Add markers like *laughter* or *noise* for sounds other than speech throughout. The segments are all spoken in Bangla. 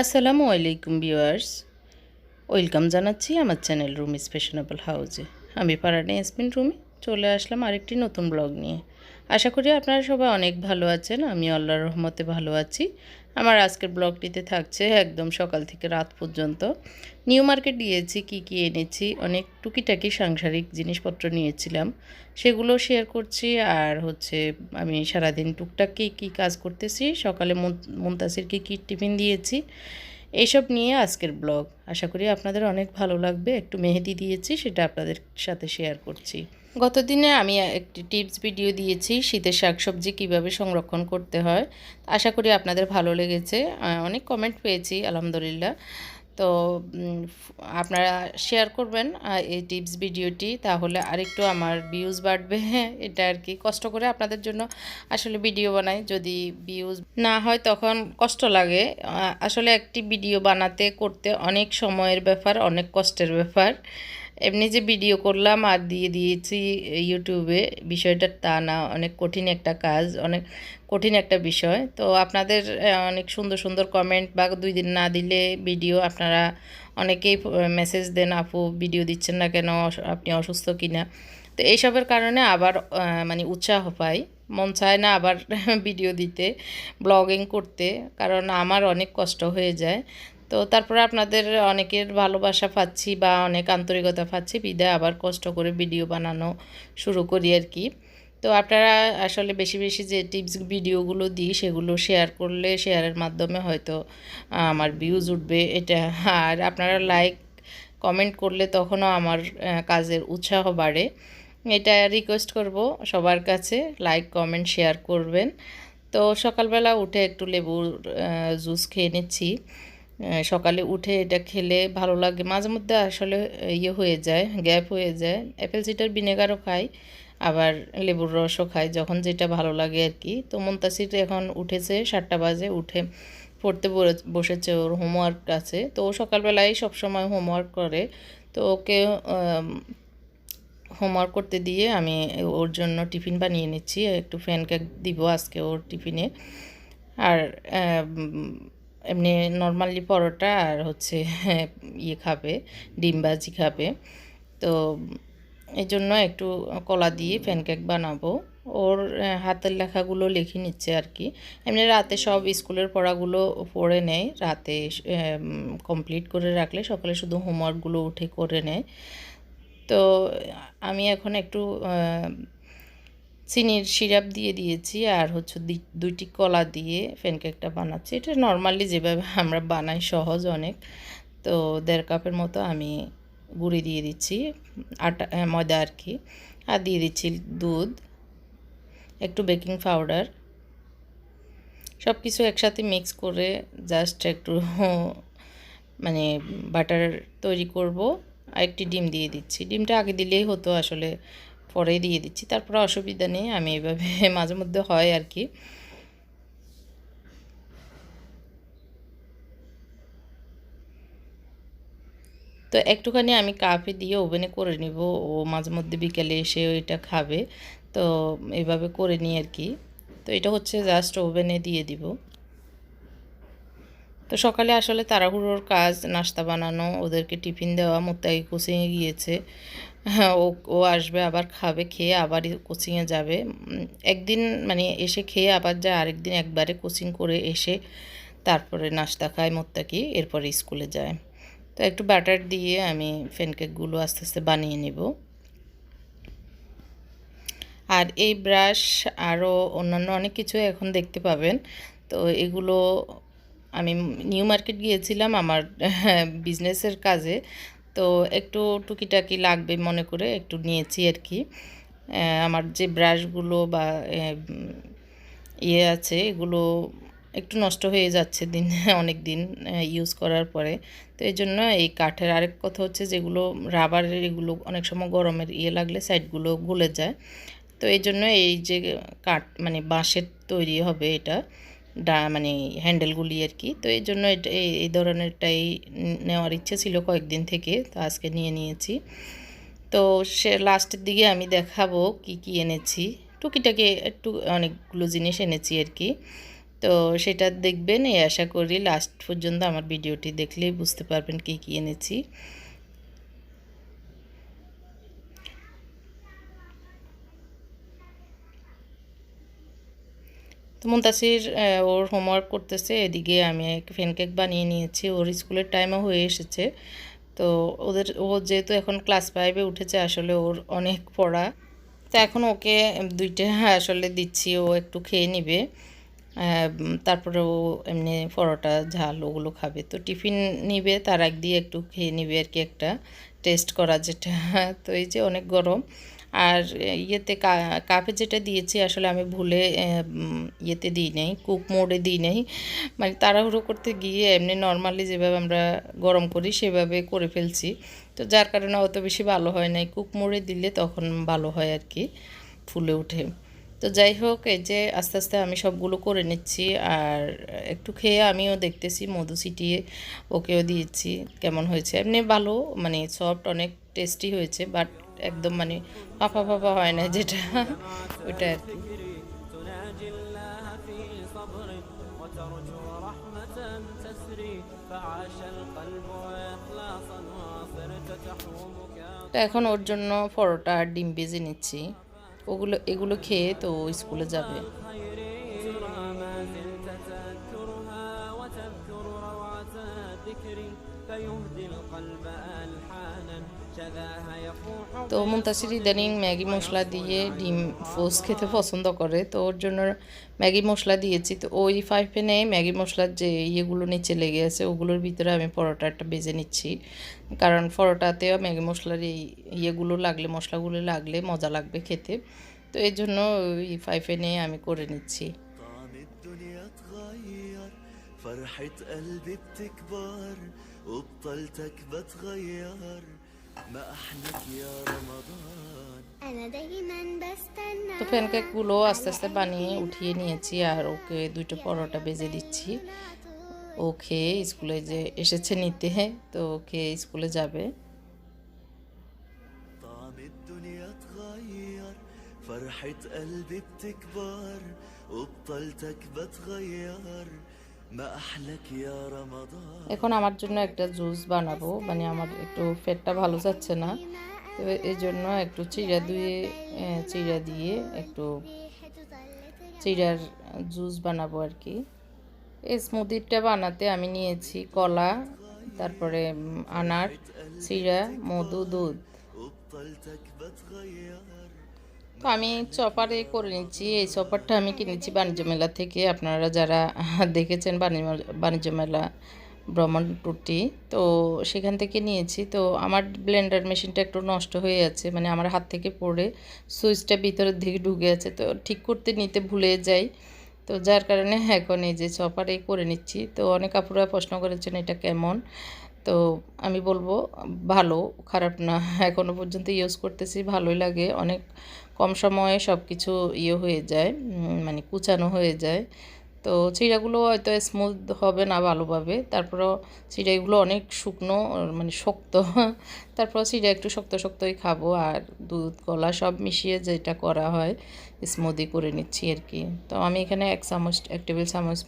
আসসালামু আলাইকুম ভিউয়ার্স। ওয়েলকাম জানাচ্ছি আমার চ্যানেল রুম ফ্যাশনেবল হাউজে। আমি পারানি এসমিন রুমে, চলে আসলাম আরেকটি নতুন ব্লগ নিয়ে। আশা করি আপনারা সবাই অনেক ভালো আছেন আমি আল্লাহর রহমতে ভালো আছি। আমার আজকের ব্লগটিতে থাকছে একদম সকাল থেকে রাত পর্যন্ত। নিউ মার্কেট গিয়েছি কি কি এনেছি, অনেক টুকিটাকি সাংসারিক জিনিসপত্র নিয়েছিলাম। সেগুলো শেয়ার করছি আর হচ্ছে আমি সারাদিন টুকটাক কী কাজ করতেছি, সকালে মুন্তাসিরকে কী টিফিন দিয়েছি এইসব নিয়ে আজকের ব্লগ। আশা করি আপনাদের অনেক ভালো লাগবে। একটু মেহেদি দিয়েছি, সেটা আপনাদের সাথে শেয়ার করছি। গত দিনে আমি একটি টিপস ভিডিও দিয়েছি, শীতের শাকসবজি কীভাবে সংরক্ষণ করতে হয়। আশা করি আপনাদের ভালো লেগেছে। অনেক কমেন্ট পেয়েছি, আলহামদুলিল্লাহ। তো আপনারা শেয়ার করবেন এই টিপস ভিডিওটি। তাহলে আরেকটু আমার ভিউজ বাড়বে। হ্যাঁ এটা আর কি। কষ্ট করে আপনাদের জন্য আসলে ভিডিও বানাই। যদি ভিউজ না হয় তখন কষ্ট লাগে। আসলে একটি ভিডিও বানাতে, করতে অনেক সময়ের ব্যাপার, অনেক কষ্টের ব্যাপার। এমনি যে ভিডিও করলাম আর দিয়ে দিয়েছি ইউটিউবে বিষয়টা তা না, অনেক কঠিন একটা কাজ, অনেক কঠিন একটা বিষয়। তো আপনাদের অনেক সুন্দর সুন্দর কমেন্ট বা দুই দিন না দিলে ভিডিও আপনারা অনেকেই মেসেজ দেন, আপু ভিডিও দিচ্ছেন না কেন? আপনি অসুস্থ কিনা? তো এইসবের কারণে আবার মানে উৎসাহ পাই। মন চায় না আবার *laughs* ভিডিও দিতে ব্লগিং করতে, কারণ আমার অনেক কষ্ট হয়ে যায়। তো তারপরে আপনাদের অনেকের ভালোবাসা পাচ্ছি বা অনেক আন্তরিকতা পাচ্ছি, বিদায় আবার কষ্ট করে ভিডিও বানানো শুরু করি আর কি। তো আপনারা আসলে বেশি বেশি যে টিপস ভিডিওগুলো দিই, সেগুলো শেয়ার করলে শেয়ারের মাধ্যমে হয়তো আমার ভিউজ উঠবে। এটা, আর আপনারা লাইক কমেন্ট করলে তখনও আমার কাজের উৎসাহ বাড়ে। এটা রিকোয়েস্ট করব সবার কাছে লাইক কমেন্ট শেয়ার করবেন। তো সকালবেলা উঠে একটু লেবুর জুস খেয়ে নিচ্ছি। সকালে উঠে এটা খেলে ভালো লাগে। মাঝে মধ্যে আসলে ইয়ে হয়ে যায়, গ্যাপ হয়ে যায়। অ্যাপেল সিটার ভিনেগারও খাই, আবার লেবুর রসও খাই, যখন যেটা ভালো লাগে আর কি। তো মন্তাসির এখন উঠেছে, সাতটা বাজে, উঠে পড়তে বসেছে, ওর হোমওয়ার্ক আছে। তো ও সকালবেলায় সবসময় হোমওয়ার্ক করে। তো ওকে হোমওয়ার্ক করতে দিয়ে আমি ওর জন্য টিফিন বানিয়ে নিচ্ছি। একটু ফ্যান কেক দিব আজকে ওর টিফিনে। আর এমনি নর্মালি পরোটা আর হচ্ছে *laughs* ইয়ে খাবে, ডিম ভাজি খাবে। তো এই জন্য একটু কলা দিয়ে প্যানকেক বানাবো। ওর হাতের লেখাগুলো লিখে নিচ্ছে আর কি। এমনি রাতে সব স্কুলের পড়াগুলো পড়ে নেয়। রাতে কমপ্লিট করে রাখলে সকালে শুধু হোমওয়ার্কগুলো উঠে করে নেয়। তো আমি এখন একটু চিনির সিরাপ দিয়ে দিয়েছি আর হচ্ছে দুইটি কলা দিয়ে প্যানকেকটা বানাচ্ছি। এটা নর্মালি যেভাবে *laughs* আমরা বানাই সহজ অনেক। তো দেড় কাপের মতো আমি গুঁড়ি দিয়ে দিচ্ছি, আটা ময়দা আর কি। আর দিয়ে দিচ্ছি দুধ, একটু বেকিং পাউডার সব কিছু একসাথে মিক্স করে জাস্ট একটু *laughs* মানে বাটার তৈরি করব। আর একটি ডিম দিয়ে দিচ্ছি। ডিমটা আগে দিলেই হতো আসলে পরে দিয়ে দিচ্ছি। তারপরে অসুবিধা নেই, আমি এভাবে *laughs* মাঝে মধ্যে হয় আর কি। তো একটুখানি আমি কাপে দিয়ে ওভেনে করে নিব, ও মাঝে মধ্যে বিকেলে এসে ওইটা খাবে। তো এভাবে করে নিই আর কি। তো এটা হচ্ছে জাস্ট ওভেনে দিয়ে দিব। তো সকালে আসলে তাড়াহুড়োর কাজ, নাস্তা বানানো, ওদেরকে টিফিন দেওয়া মোত্তাই কোচিংয়ে গিয়েছে। ও ও আসবে, আবার খাবে, খেয়ে আবার কোচিংয়ে যাবে। একদিন মানে এসে খেয়ে আবার যায়, আরেকদিন একবারে কোচিং করে এসে তারপরে নাস্তা খায়, মোত্তাকি, এরপরে স্কুলে যায়। তো একটু বাটার দিয়ে আমি ফ্যানকেকগুলো আস্তে আস্তে বানিয়ে নেব। আর এই ব্রাশ আরও অন্যান্য অনেক কিছু এখন দেখতে পাবেন। তো এগুলো আমি নিউ মার্কেট গিয়েছিলাম আমার বিজনেসের কাজে। তো একটু টুকিটাকি লাগবে মনে করে একটু নিয়েছি আর কি। আমার যে ব্রাশগুলো বা ইয়ে আছে, এগুলো একটু নষ্ট হয়ে যাচ্ছে দিন, *laughs* অনেক দিন ইউজ করার পরে। তো এই জন্য এই কাঠের আরেক কথা হচ্ছে যেগুলো রাবারের এগুলো অনেক সময় গরমের ইয়ে লাগলে সাইডগুলো গলে যায়। তো এই জন্য এই যে কাঠ মানে বাঁশের তৈরি হবে এটা ডা মানে হ্যান্ডেলগুলি আর কি। তো এই জন্য এই ধরনেরটাই নেওয়ার ইচ্ছে ছিল কয়েকদিন থেকে, তো আজকে নিয়ে নিয়েছি। তো সে লাস্টের দিকে আমি দেখাবো কি কি এনেছি। টুকিটাকে একটু অনেকগুলো জিনিস এনেছি আর কি। তো সেটা দেখবেন, এই আশা করি লাস্ট পর্যন্ত আমার ভিডিওটি দেখলেই বুঝতে পারবেন কী কী এনেছি। তো মুন্তাসির ওর হোমওয়ার্ক করতেছে, এদিকে আমি ফেন কেক বানিয়ে নিয়েছি, ওর স্কুলের টাইমও হয়ে এসেছে। তো ওদের, ও যেহেতু এখন ক্লাস ফাইভে উঠেছে, আসলে ওর অনেক পড়া। তো এখন ওকে দুইটা আসলে দিচ্ছি, ও একটু খেয়ে নিবে। তারপরে ও এমনি পরোটা, ঝাল ওগুলো খাবে। তো টিফিন নিবে, তার আগ দিয়ে একটু খেয়ে নিবে আর কি একটা। টেস্ট করা যেটা, তো এই যে অনেক গরম। আর ইয়েতে কাপে যেটা দিয়েছি, আসলে আমি ভুলে ইয়েতে দিই নাই, কুক মোডে দিই নাই। মানে তাড়াহুড়ো করতে গিয়ে এমনি নর্মালি যেভাবে আমরা গরম করি, সেভাবে করে ফেলছি। তো যার কারণে অত বেশি ভালো হয় নাই। কুক মোড়ে দিলে তখন ভালো হয় আর কি, ফুলে ওঠে। তো যাই হোক, এই যে আস্তে আস্তে আমি সবগুলো করে নিচ্ছি, আর একটু খেয়ে আমিও দেখতেছি, মধু ছিটিয়ে ওকেও দিয়েছি, কেমন হয়েছে। এমনি ভালো মানে সফট অনেক টেস্টি হয়েছে বাট একদম মানে ফাঁপা ফাঁপা হয় না যেটা, ওটা আর কি। তো এখন ওর জন্য পরোটা আর ডিম বেজে নিচ্ছি। ওগুলো, এগুলো খেয়ে তো স্কুলে যাবে। তো মুন্তাসির ইদানিং ম্যাগি মশলা দিয়ে ডিম ফোস খেতে পছন্দ করে তো ওর জন্য ম্যাগি মশলা দিয়েছি তো ওই ফাইভ প্যানে ম্যাগি মশলার যে ইয়েগুলো নিচে লেগে আছে ওগুলোর ভিতরে আমি পরোটাটা বেজে নিচ্ছি কারণ পরোটাতেও ম্যাগি মশলার এই ইয়েগুলো লাগলে মশলাগুলো লাগলে মজা লাগবে খেতে তো এই জন্য ওই ফাইভ প্যানে আমি করে নিচ্ছি طعم الدنيا اتغير فرحة قلبي بتكبر وبطلتك بتغير ما أحلك يا رمضان أنا دايما بستنى তো প্যানকেকগুলো আস্তে আস্তে বানিয়ে উঠিয়ে নিয়েছি আর ওকে দুটো পরোটা বেজে দিচ্ছি ও খেয়ে স্কুলে যে এসেছে নিতে তো ও খেয়ে স্কুলে যাবে طعم الدنيا اتغير فرحة قلبي بتكبر وبطلتك بتغير এখন আমার জন্য একটা জুস বানাবো। মানে আমার একটু ফেটটা ভালো যাচ্ছে না। তো এই জন্য একটু চিড়া দিয়ে চিড়া দিয়ে একটু চিড়ার জুস বানাবো আর কি। এই স্মুদিটা বানাতে আমি নিয়েছি কলা, তারপরে আনার চিড়া মধু, দুধ। তো আমি চপারে করে নিচ্ছি। এই চপারটা আমি কিনেছি বাণিজ্য মেলা থেকে। আপনারা যারা *laughs* দেখেছেন বাণিজ্য মেলা, ভ্রমণ টুরটি, তো সেখান থেকে নিয়েছি। তো আমার ব্লেন্ডার মেশিনটা একটু নষ্ট হয়ে আছে মানে আমার হাত থেকে পড়ে, সুইচটা ভিতরের দিকে ঢুকে আছে। তো ঠিক করতে নিতে ভুলে যাই। তো যার কারণে *laughs* এখন এই যে চপারে করে নিচ্ছি। তো অনেক আপুরা প্রশ্ন করেছেন, এটা কেমন? তো আমি বলব, ভালো, খারাপ না। *laughs* এখনও পর্যন্ত ইউজ করতেছি, ভালোই লাগে। অনেক কম সময়ে সব কিছু ইয়ে হয়ে যায় মানে কুচানো হয়ে যায়। তো চিড়াগুলো হয়তো স্মুথ হবে না ভালোভাবে, তারপরও চিড়াগুলো অনেক শুকনো মানে শক্ত। তারপর চিড়া একটু শক্ত শক্তই খাব আর দুধ, কলা সব মিশিয়ে যেটা করা হয় স্মুদি করে নিচ্ছি আর কি। তো আমি এখানে এক চামচ, এক টেবিল চামচ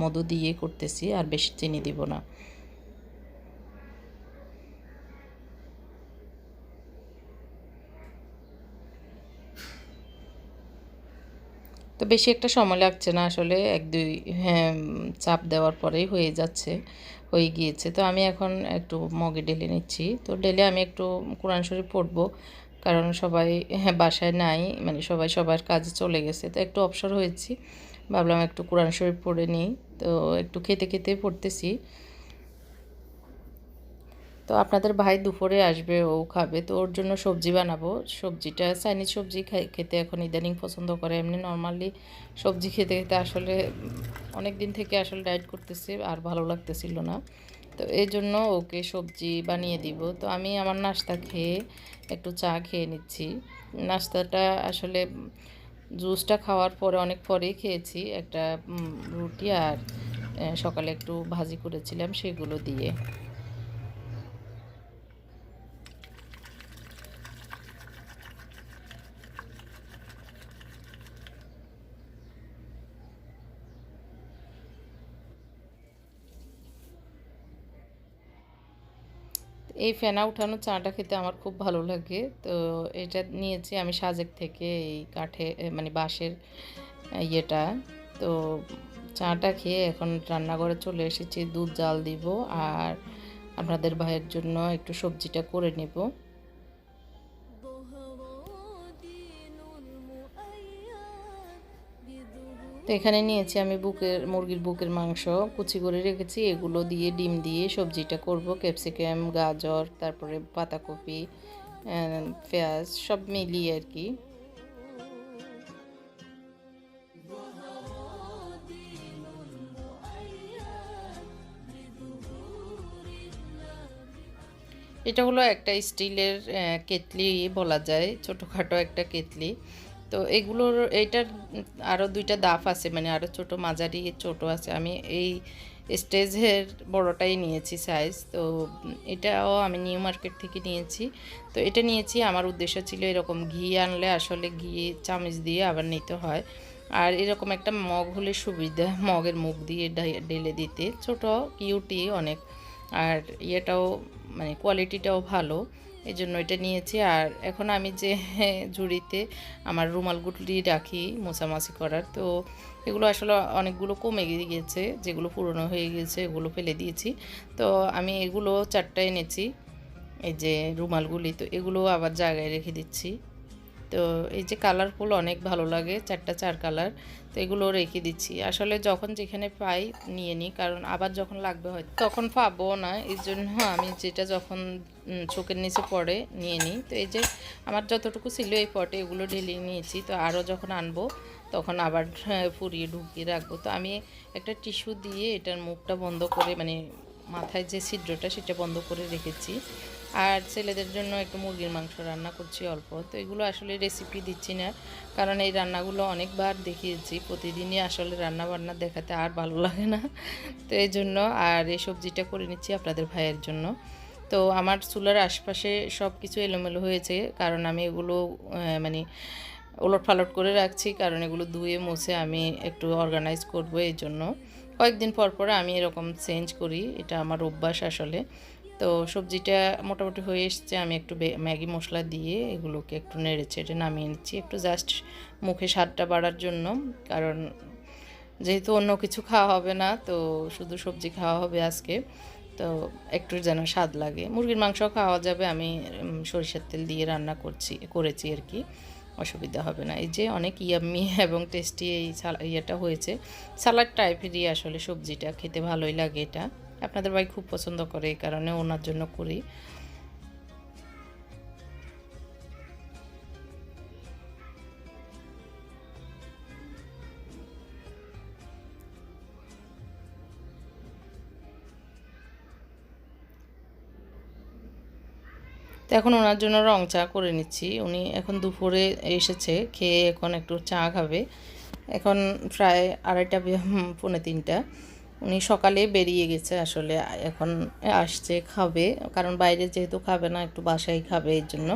মধু দিয়ে করতেছি, আর বেশি চিনি দিব না। তো বেশি একটা সময় লাগছে না আসলে, এক, দুই হ্যাঁ চাপ দেওয়ার পরেই হয়ে যাচ্ছে, হয়ে গিয়েছে। তো আমি এখন একটু মগে ডেলে নিচ্ছি। তো ডেলে আমি একটু কোরআন শরীফ পড়ব, কারণ সবাই হ্যাঁ বাসায় নাই মানে সবাই সবার কাজে চলে গেছে। তো একটু অবসর হয়েছি, ভাবলাম একটু কোরআন শরীফ পড়ে নিই। তো একটু খেতে খেতে পড়তেছি। তো আপনাদের ভাই দুপুরে আসবে, ও খাবে, তো ওর জন্য সবজি বানাবো। সবজিটা চাইনিজ সবজি খেতে এখন ইদানিং পছন্দ করে। এমনি নর্মালি সবজি খেতে খেতে আসলে অনেক দিন থেকে আসলে ডায়েট করতেছি, আর ভালো লাগতেছিল না। তো এই জন্য ওকে সবজি বানিয়ে দিব। তো আমি আমার নাস্তা খেয়ে একটু চা খেয়ে নিচ্ছি। নাস্তাটা আসলে জুসটা খাওয়ার পরে, অনেক পরেই খেয়েছি। একটা রুটি আর সকালে একটু ভাজি করেছিলাম সেগুলো দিয়ে। এই ফেনা উঠানো চাটা খেতে আমার খুব ভালো লাগে। তো এটা নিয়েছি আমি সাজেক থেকে এই কাঠে মানে বাঁশের ইয়েটা। তো চাটা খেয়ে এখন রান্নাঘরে চলে এসেছি, দুধ জাল দিব আর আপনাদের ভাইয়ের জন্য একটু সবজিটা করে নেব। এখানে নিয়েছি আমি বুকের, মুরগির বুকের মাংস, কুচি করে রেখেছি, এগুলো দিয়ে ডিম দিয়ে সবজিটা করব, ক্যাপসিকাম, গাজর, তারপরে পাতাকপি পেঁয়াজ, সব মিলিয়ে আর কি। এটা হলো একটা স্টিলের কেতলি বলা যায়, ছোটোখাটো একটা কেতলি তো এগুলোর এইটার আরও দুইটা দাফ আছে মানে আরও ছোট মাঝারি, ছোট আছে। আমি এই স্টেজের বড়টাই নিয়েছি সাইজ তো এটাও আমি নিউ মার্কেট থেকে নিয়েছি। তো এটা নিয়েছি, আমার উদ্দেশ্য ছিল এরকম ঘি আনলে আসলে ঘি, চামচ দিয়ে আবার নিতে হয়। আর এরকম একটা মগ হলে সুবিধা, মগের মুখ দিয়ে ঢেলে দিতে। ছোট কিউটি অনেক। আর ইয়েটাও মানে কোয়ালিটিটাও ভালো। এই জন্য এটা নিয়েছি। আর এখন আমি যে *laughs* ঝুড়িতে আমার রুমাল রুমালগুলি রাখি মোছামাছি করার, তো এগুলো আসলে অনেকগুলো কমে গিয়েছে, যেগুলো পুরনো হয়ে গিয়েছে এগুলো ফেলে দিয়েছি। তো আমি এগুলো চারটা এনেছি, এই যে রুমালগুলি, তো এগুলো আবার জায়গায় রেখে দিচ্ছি। তো এই যে কালারফুল অনেক ভালো লাগে চারটা চার কালার তো এগুলো রেখে দিচ্ছি। আসলে যখন যেখানে পাই নিয়ে নিই কারণ আবার যখন লাগবে হয় তখন পাবো না এই জন্য আমি যেটা যখন চোখের নিচে পড়ে নিয়ে নিই। তো এই যে আমার যতটুকু ছিল এই পটে এগুলো ঢেলে নিয়েছি তো আরও যখন আনব তখন আবার হ্যাঁ, ফুরিয়ে ঢুকিয়ে রাখব। তো আমি একটা টিস্যু দিয়ে এটার মুখটা বন্ধ করে মানে মাথায় যে ছিদ্রটা সেটা বন্ধ করে রেখেছি। আর ছেলেদের জন্য একটু মুরগির মাংস রান্না করছি অল্প। তো এগুলো আসলে রেসিপি দিচ্ছি না, কারণ এই রান্নাগুলো অনেকবার দেখিয়েছি। প্রতিদিনই আসলে রান্না বান্না দেখাতে আর ভালো লাগে না। তো এই জন্য আর এই সবজিটা করে নিচ্ছি আপনাদের ভাইয়ের জন্য। তো আমার চুলার আশপাশে সব কিছু এলোমেলো হয়েছে, কারণ আমি এগুলো মানে ওলট পালট করে রাখছি, কারণ এগুলো ধুয়ে মুছে আমি একটু অর্গানাইজ করব এই জন্য। কয়েকদিন পর পর আমি এরকম চেঞ্জ করি, এটা আমার অভ্যাস আসলে। তো সবজিটা মোটামুটি হয়ে এসছে, আমি একটু ম্যাগি মশলা দিয়ে এগুলোকে একটু নেড়ে চেড়ে নামিয়ে নিচ্ছি। একটু জাস্ট মুখে স্বাদটা বাড়ার জন্য, কারণ যেহেতু অন্য কিছু খাওয়া হবে না, তো শুধু সবজি খাওয়া হবে আজকে, তো একটু যেন স্বাদ লাগে। মুরগির মাংস খাওয়া যাবে, আমি সরিষার তেল দিয়ে রান্না করছি, করেছি আর কি, অসুবিধা হবে না। এই যে অনেক ইয়াম্মি *laughs* এবং টেস্টি এই ইয়েটা হয়েছে, সালাড টাইপেরই আসলে সবজিটা, খেতে ভালোই লাগে এটা। আপনাদের ভাই খুব পছন্দ করে এই কারণে ওনার জন্য করি। তো এখন ওনার জন্য রং চা করে নিচ্ছি। উনি এখন দুপুরে এসেছে, খেয়ে এখন একটু চা খাবে। এখন প্রায় আড়াইটা পৌনে তিনটা। উনি সকালে বেরিয়ে গেছে আসলে, এখন আসছে, খাবে। কারণ বাইরে যেহেতু খাবে না, একটু বাসায় খাবে এর জন্য।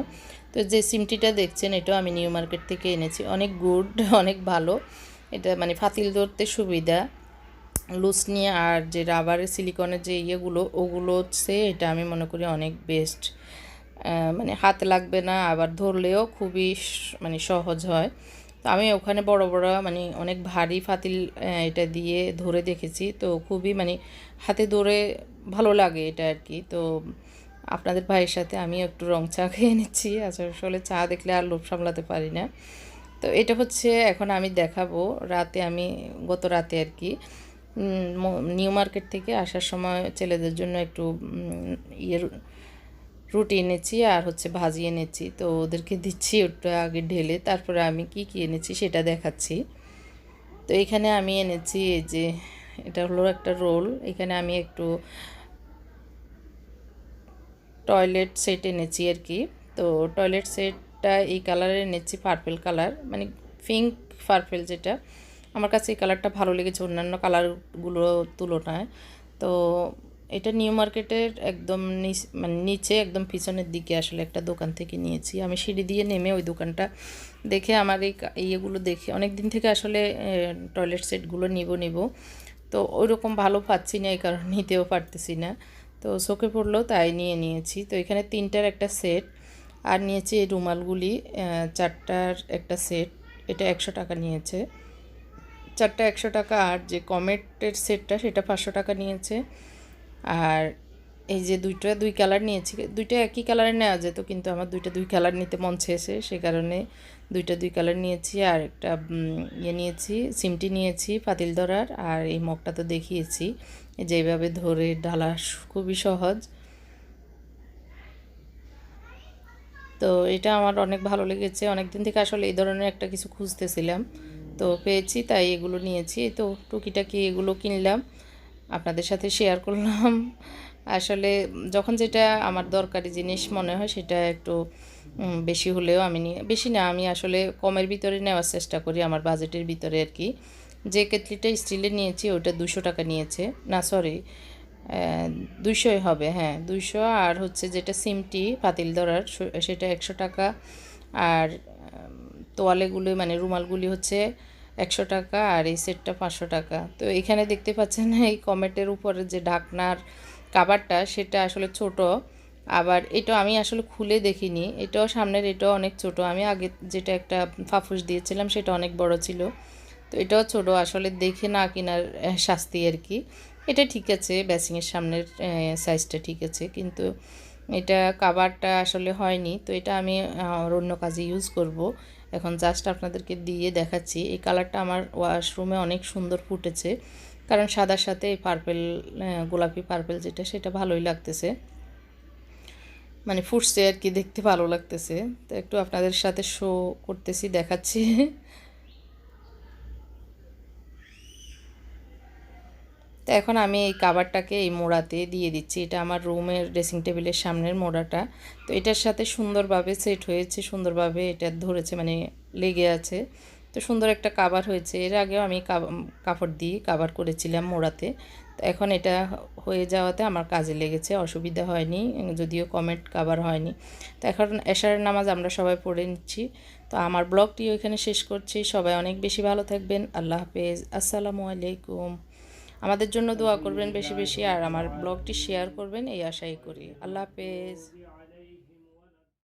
তো যে সিমটিটা দেখছেন, এটাও আমি নিউ মার্কেট থেকে এনেছি। অনেক গুড, অনেক ভালো। এটা মানে ফাতিল ধরতে সুবিধা। লুজ নিয়ে আর যে রাবারের সিলিকনের যে ইয়েগুলো, ওগুলো হচ্ছে এটা আমি মনে করি অনেক বেস্ট। মানে হাত লাগবে না, আবার ধরলেও খুবই মানে সহজ হয়। তো আমি ওখানে বড় বড় মানে অনেক ভারী ফাতিল এটা দিয়ে ধরে দেখেছি। তো খুবই মানে হাতে ধরে ভালো লাগে এটা আর কি তো আপনাদের ভাইয়ের সাথে আমি একটু রং চা খেয়ে নিচ্ছি। আসলে চা দেখলে আর লোভ সামলাতে পারি না। তো এটা হচ্ছে, এখন আমি দেখাবো। রাতে আমি, গত রাতে আর কি নিউ মার্কেট থেকে আসার সময় ছেলেদের জন্য একটু ইয়ের রুটি এনেছি আর হচ্ছে ভাজি এনেছি। তো ওদেরকে দিচ্ছি ওটা আগে ঢেলে, তারপরে আমি কি কি এনেছি সেটা দেখাচ্ছি। তো এখানে আমি এনেছি এই যে, এটা হলো একটা রোল। এখানে আমি একটু টয়লেট সেট এনেছি আর কি। তো টয়লেট সেটটা এই কালারের এনেছি, পার্পেল কালার মানে পিঙ্ক পার্পেল যেটা। আমার কাছে এই কালারটা ভালো লেগেছে, অন্যান্য কালারগুলো তুলনায়। তো এটা নিউ মার্কেটের একদম মানে নিচে একদম পিছনের দিকে আসলে একটা দোকান থেকে নিয়েছি। আমি সিঁড়ি দিয়ে নেমে ওই দোকানটা দেখে আমার এই ইয়েগুলো দেখে অনেক দিন থেকে আসলে টয়লেট সেটগুলো নিব নিব। তো ওই রকম ভালো পাচ্ছি না, এই কারণে নিতেও পারতেছি না। তো চোখে পড়ল, তাই নিয়ে নিয়েছি। তো এখানে তিনটার একটা সেট আর নিয়েছি এই রুমালগুলি চারটার একটা সেট এটা একশো টাকা নিয়েছে। চারটা একশো টাকা আর যে কমেটের সেটটা সেটা পাঁচশো টাকা নিয়েছে। আর এই যে দুইটা দুই কালার নিয়েছি, দুইটা একই কালারের নেওয়া যেত, কিন্তু আমার দুইটা দুই কালার নিতে মন চেয়েছে, সে কারণে দুইটা দুই কালার নিয়েছি, আর একটা ইয়ে নিয়েছি সিমটি নিয়েছি পাতিল ধরার, আর এই মগটা তো দেখিয়েছি। যেভাবে ধরে ঢালা খুবই সহজ। তো এটা আমার অনেক ভালো লেগেছে অনেক দিন থেকে আসলে এই ধরনের একটা কিছু খুঁজতেছিলাম। তো পেয়েছি, তাই এগুলো নিয়েছি, তো টুকিটাকি এগুলো কিনলাম। আপনাদের সাথে শেয়ার করলাম। আসলে যখন যেটা আমার দরকারি জিনিস মনে হয় সেটা একটু বেশি হলেও আমি বেশি না, আমি আসলে কমের ভিতরে নেওয়ার চেষ্টা করি আমার বাজেটের ভিতরে আর কি যে কেটলিটা স্টিলের নিয়েছি ওটা দুশো টাকা নিয়েছে। না সরি দুইশোই হবে হ্যাঁ দুইশো। আর হচ্ছে যেটা সিমটি পাতিল ধরার সেটা একশো টাকা। আর তোয়ালেগুলি মানে রুমালগুলি হচ্ছে একশো টাকা আর এই সেটটা পাঁচশো টাকা। তো এখানে দেখতে পাচ্ছেন এই কমেটের উপরে যে ঢাকনার কাবারটা, সেটা আসলে ছোট। আবার এটা আমি আসলে খুলে দেখিনি। এটাও সামনের, এটাও অনেক ছোট। আমি আগে যেটা একটা ফাফুস দিয়েছিলাম, সেটা অনেক বড় ছিল। তো এটাও ছোট, আসলে দেখে না কেনার শাস্তি আর কি। এটা ঠিক আছে, ব্যাসিংয়ের সামনের সাইজটা ঠিক আছে, কিন্তু এটা কাবারটা আসলে হয়নি। তো এটা আমি অন্য কাজে ইউজ করব। এখন জাস্ট আপনাদেরকে দিয়ে দেখাচ্ছি। এই কালারটা আমার ওয়াশরুমে অনেক সুন্দর ফুটেছে। কারণ সাদার সাথে এই পার্পেল গোলাপি পার্পেল যেটা, সেটা ভালোই লাগতেছে। মানে ফুটছে আর কি, দেখতে ভালো লাগতেছে। তো একটু আপনাদের সাথে শো করতেছি, দেখাচ্ছি। তো এখন আমি এই কাভারটাকে এই মোড়াতে দিয়ে দিচ্ছি। এটা আমার রুমের ড্রেসিং টেবিলের সামনের মোড়াটা। তো এটার সাথে সুন্দরভাবে সেট হয়েছে, সুন্দরভাবে এটা ধরেছে মানে লেগে আছে। তো সুন্দর একটা কাভার হয়েছে। এর আগেও আমি কাপড় দিয়ে কাভার করেছিলাম মোড়াতে। তো এখন এটা হয়ে যাওয়াতে আমার কাজে লেগেছে, অসুবিধা হয়নি, যদিও কমেন্ট কাভার হয়নি। তো এখন এশারের নামাজ আমরা সবাই পড়ে নিচ্ছি। তো আমার ব্লগটি ওইখানে শেষ করছি। সবাই অনেক বেশি ভালো থাকবেন। আল্লাহ হাফেজ। আসসালামু আলাইকুম। আমাদের জন্য দোয়া করবেন বেশি বেশি, আর আমার ব্লগটি শেয়ার করবেন, এই আশাই করি। আল্লাহ হাফেজ।